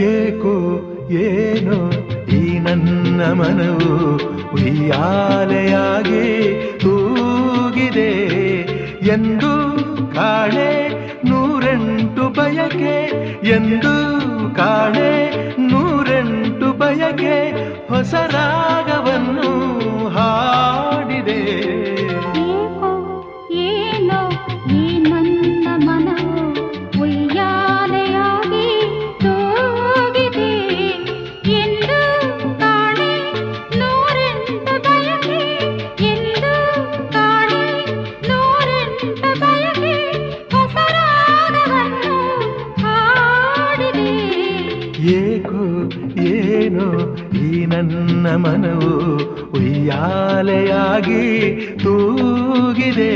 ಏಕೋ ಏನೋ ಈ ನನ್ನ ಮನವು ಉಯ್ಯಾಲೆಯಾಗಿ ತೂಗಿದೆ ಎಂದು ಕಾಣೆ ನೂರೆಂಟು ಬಯಕೆ, ಎಂದು ಕಾಣೆ ನೂರೆಂಟು ಬಯಕೆ ಹೊಸ ಏಕೋ ಏನೋ ಈ ನನ್ನ ಮನವು ಉಯ್ಯಾಲೆಯಾಗಿ ತೂಗಿದೆ.